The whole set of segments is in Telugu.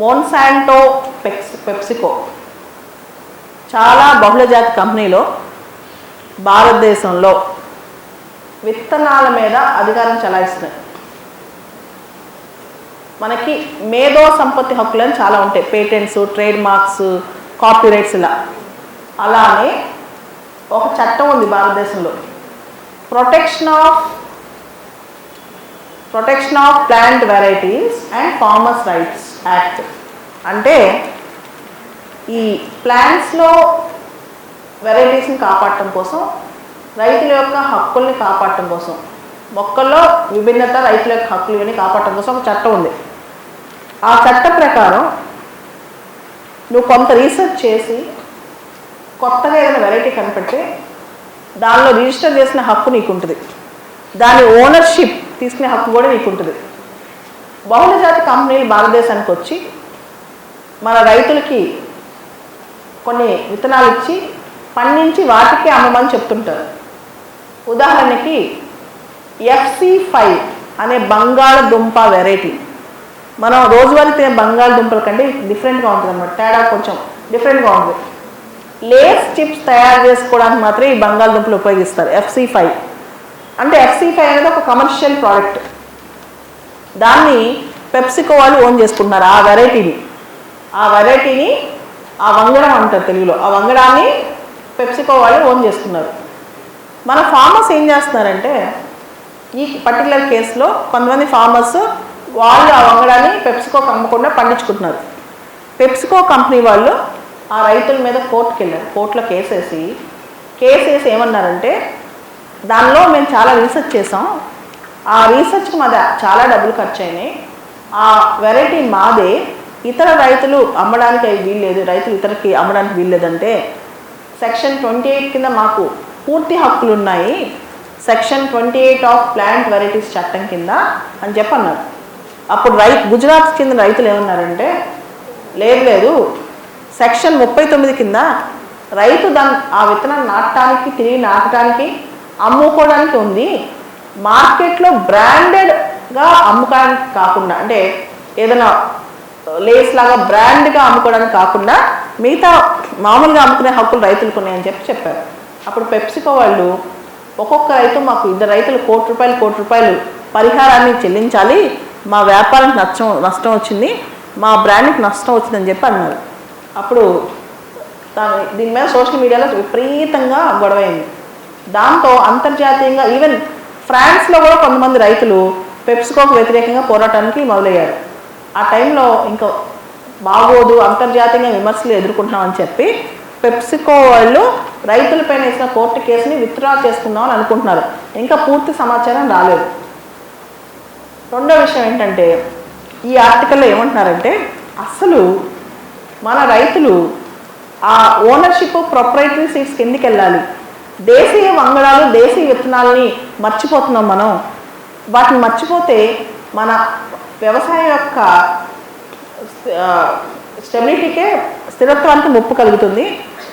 మోన్సాంటో పెక్స్ పెప్సికో చాలా బహుళజాతి కంపెనీలో భారతదేశంలో విత్తనాల మీద అధికారం చలాయిస్తున్నాయి. మనకి మేధో సంపత్తి హక్కులను చాలా ఉంటాయి. పేటెంట్స్ ట్రేడ్ మార్క్స్ కాపీరైట్స్ ఇలా. అలానే ఒక చట్టం ఉంది భారతదేశంలో. Protection of protection of plant varieties and farmers rights. Act అంటే ఈ ప్లాంట్స్లో వెరైటీస్ని కాపాడటం కోసం రైతుల యొక్క హక్కుల్ని కాపాడటం కోసం మొక్కల్లో విభిన్నత రైతుల యొక్క హక్కులు ఇవన్నీ కాపాడటం కోసం ఒక చట్టం ఉంది. ఆ చట్టం ప్రకారం నువ్వు కొంత రీసెర్చ్ చేసి కొత్తగా ఏదైనా వెరైటీ కనిపెడితే దానిలో రిజిస్టర్ చేసిన హక్కు నీకు ఉంటుంది దాని ఓనర్షిప్ తీసుకునే హక్కు కూడా నీకు ఉంటుంది బహుళజాతి కంపెనీలు భారతదేశానికి వచ్చి మన రైతులకి కొన్ని విత్తనాలు ఇచ్చి పండించి వాటికే అమ్మమని చెప్తుంటారు. ఉదాహరణకి ఎఫ్సి ఫైవ్ అనే బంగాళదుంప వెరైటీ. మనం రోజువారీ తినే బంగాళదుంపల కంటే డిఫరెంట్గా ఉంటుంది అనమాట తేడా కొంచెం డిఫరెంట్గా ఉంటుంది లేస్ చిప్స్ తయారు చేసుకోవడానికి మాత్రమే ఈ బంగాళదుంపలు ఉపయోగిస్తారు ఎఫ్సి ఫైవ్. అంటే ఎఫ్సి ఫైవ్ అనేది ఒక కమర్షియల్ ప్రోడక్ట్. దాన్ని పెప్సికో వాళ్ళు ఓన్ చేసుకుంటున్నారు ఆ వెరైటీని ఆ వెరైటీని ఆ వంగడం అంటారు తెలుగులో. ఆ వంగడాన్ని పెప్సికో వాళ్ళు ఓన్ చేసుకున్నారు. మన ఫార్మర్స్ ఏం చేస్తున్నారంటే ఈ పర్టికులర్ కేసులో కొంతమంది ఫార్మర్స్ వాళ్ళు ఆ వంగడాన్ని పెప్సికోకి అమ్మకుండా పండించుకుంటున్నారు. పెప్సికో కంపెనీ వాళ్ళు ఆ రైతుల మీద కోర్టుకి వెళ్ళారు కోర్టులో కేసేసి కేసేసి ఏమన్నారంటే దానిలో మేము చాలా రీసెర్చ్ చేసాం. ఆ రీసెర్చ్కి మాది చాలా డబ్బులు ఖర్చు అయినాయి ఆ వెరైటీ మాదే ఇతర రైతులు అమ్మడానికి అవి వీల్లేదు. రైతులు ఇతరకి అమ్మడానికి వీల్లేదంటే సెక్షన్ ట్వంటీ ఎయిట్ కింద మాకు పూర్తి హక్కులు ఉన్నాయి section twenty eight of plant varieties చట్టం కింద అని చెప్పన్నారు. అప్పుడు రై గుజరాత్ కింద రైతులు ఏమన్నారంటే లేదు లేదు సెక్షన్ ముప్పై తొమ్మిది కింద రైతు దాని ఆ విత్తనాన్ని నాటడానికి తిరిగి నాటడానికి అమ్ముకోవడానికి ఉంది. మార్కెట్లో బ్రాండెడ్గా అమ్ముకోవడానికి కాకుండా అంటే ఏదైనా లేస్ లాగా బ్రాండ్గా అమ్ముకోవడానికి కాకుండా మిగతా మామూలుగా అమ్ముకునే హక్కులు రైతులకు ఉన్నాయని చెప్పి చెప్పారు. అప్పుడు పెప్సికో వాళ్ళు ఒక్కొక్క రైతు మాకు ఇద్దరు రైతులు కోటి రూపాయలు కోటి రూపాయలు పరిహారాన్ని చెల్లించాలి మా వ్యాపారానికి నష్టం నష్టం వచ్చింది మా బ్రాండ్కి నష్టం వచ్చిందని చెప్పి అన్నారు. అప్పుడు దాని దీని మీద సోషల్ మీడియాలో విపరీతంగా గొడవైంది. దాంతో అంతర్జాతీయంగా ఈవెన్ ఫ్రాన్స్లో కూడా కొంతమంది రైతులు పెప్సికోకు వ్యతిరేకంగా పోరాటానికి మొదలయ్యారు. ఆ టైంలో ఇంకా బాగోదు అంతర్జాతీయంగా విమర్శలు ఎదుర్కొంటున్నామని చెప్పి పెప్సికో వాళ్ళు రైతులపైన వేసిన కోర్టు కేసుని విత్డ్రా చేసుకుందామని అనుకుంటున్నారు. ఇంకా పూర్తి సమాచారం రాలేదు. రెండో విషయం ఏంటంటే ఈ ఆర్టికల్లో ఏమంటున్నారంటే అసలు మన రైతులు ఆ ఓనర్షిప్ ప్రొపరేటరీ సీట్స్ కిందికి వెళ్ళాలి దేశీయ వంగడాలు దేశీయ విత్తనాలని మర్చిపోతున్నాం మనం. వాటిని మర్చిపోతే మన వ్యవసాయం యొక్క స్టెబిలిటీకే స్థిరత్వానికి ముప్పు కలుగుతుంది.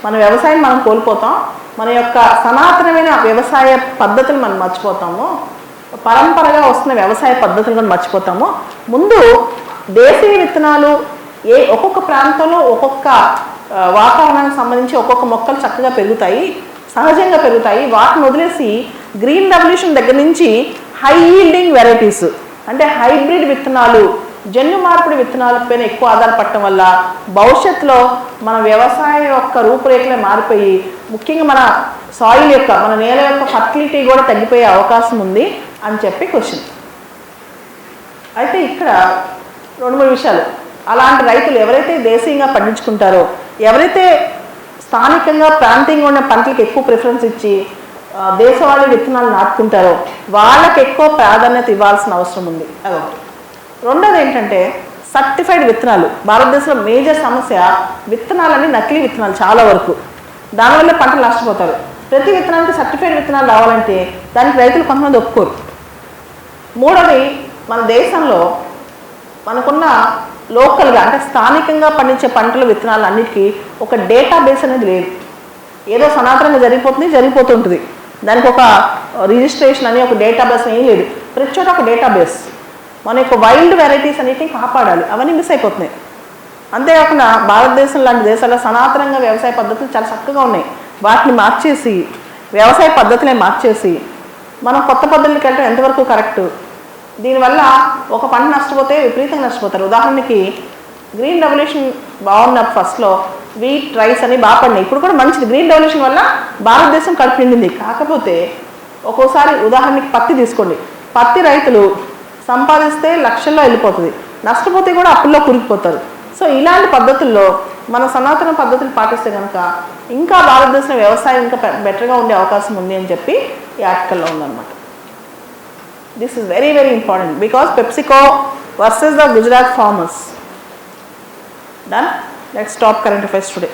మన వ్యవసాయం మనం కోల్పోతాం. మన యొక్క సనాతనమైన వ్యవసాయ పద్ధతులు మనం మర్చిపోతాము. పరంపరగా వస్తున్న వ్యవసాయ పద్ధతులు కూడా మర్చిపోతాము. ముందు దేశీయ విత్తనాలు ఏ ఒక్కొక్క ప్రాంతంలో ఒక్కొక్క వాతావరణానికి సంబంధించి ఒక్కొక్క మొక్కలు చక్కగా పెరుగుతాయి. సహజంగా పెరుగుతాయి. వాటిని వదిలేసి గ్రీన్ రెవల్యూషన్ దగ్గర నుంచి హై ఈల్డింగ్ వెరైటీస్ అంటే హైబ్రిడ్ విత్తనాలు జన్యు మార్పిడి విత్తనాలపైన ఎక్కువ ఆధారపడటం వల్ల భవిష్యత్తులో మన వ్యవసాయం యొక్క రూపురేఖలే మారిపోయి ముఖ్యంగా మన సాయిల్ యొక్క మన నేల యొక్క ఫర్టిలిటీ కూడా తగ్గిపోయే అవకాశం ఉంది అని చెప్పి క్వశ్చన్ అయితే ఇక్కడ రెండు మూడు విషయాలు. అలాంటి రైతులు ఎవరైతే దేశీయంగా పండించుకుంటారో ఎవరైతే స్థానికంగా ప్రాంతీయంగా ఉన్న పంటలకు ఎక్కువ ప్రిఫరెన్స్ ఇచ్చి దేశవాళీ విత్తనాలు నాటుకుంటారో వాళ్ళకి ఎక్కువ ప్రాధాన్యత ఇవ్వాల్సిన అవసరం ఉంది. అదొకటి రెండోది ఏంటంటే సర్టిఫైడ్ విత్తనాలు. భారతదేశంలో మేజర్ సమస్య విత్తనాలని నకిలీ విత్తనాలు చాలా వరకు. దానివల్ల పంటలు నష్టపోతారు. ప్రతి విత్తనానికి సర్టిఫైడ్ విత్తనాలు రావాలంటే దానికి రైతులు కొంతమంది ఒప్పుకోరు. మూడోది మన దేశంలో మనకున్న లోకల్గా అంటే స్థానికంగా పండించే పంటల విత్తనాలు అన్నిటికీ ఒక డేటాబేస్ అనేది లేదు. ఏదో సనాతనంగా జరిగిపోతుంది జరిగిపోతుంటుంది. దానికి ఒక రిజిస్ట్రేషన్ అని ఒక డేటాబేస్ ఏం లేదు. ప్రతి చోట ఒక డేటాబేస్. మన యొక్క వైల్డ్ వెరైటీస్ అన్నిటిని కాపాడాలి. అవన్నీ మిస్ అయిపోతున్నాయి. అంతేకాకుండా భారతదేశం లాంటి దేశాల్లో సనాతనంగా వ్యవసాయ పద్ధతులు చాలా చక్కగా ఉన్నాయి. వాటిని మార్చేసి వ్యవసాయ పద్ధతులే మార్చేసి మనం కొత్త పద్ధతులకి వెళ్ళడం ఎంతవరకు కరెక్ట్? దీనివల్ల ఒక పంట నష్టపోతే విపరీతంగా నష్టపోతారు. ఉదాహరణకి గ్రీన్ రెవల్యూషన్ బాగున్న ఫస్ట్లో వీట్ రైస్ అని బాగా పడినాయి. ఇప్పుడు కూడా మంచిది. గ్రీన్ రెవల్యూషన్ వల్ల భారతదేశం కడుపు నిండింది. కాకపోతే ఒక్కోసారి ఉదాహరణకి పత్తి తీసుకోండి. పత్తి రైతులు సంపాదిస్తే లక్షల్లో వెళ్ళిపోతుంది. నష్టపోతే కూడా అప్పుల్లో కురికిపోతారు. సో ఇలాంటి పద్ధతుల్లో మన సనాతన పద్ధతులు పాటిస్తే కనుక ఇంకా భారతదేశం వ్యవసాయం ఇంకా బెటర్గా ఉండే అవకాశం ఉంది అని చెప్పి ఈ ఆర్టికల్లో ఉందన్నమాట. This is very very important because PepsiCo versus the Gujarat farmers. Done? Let's stop current affairs today.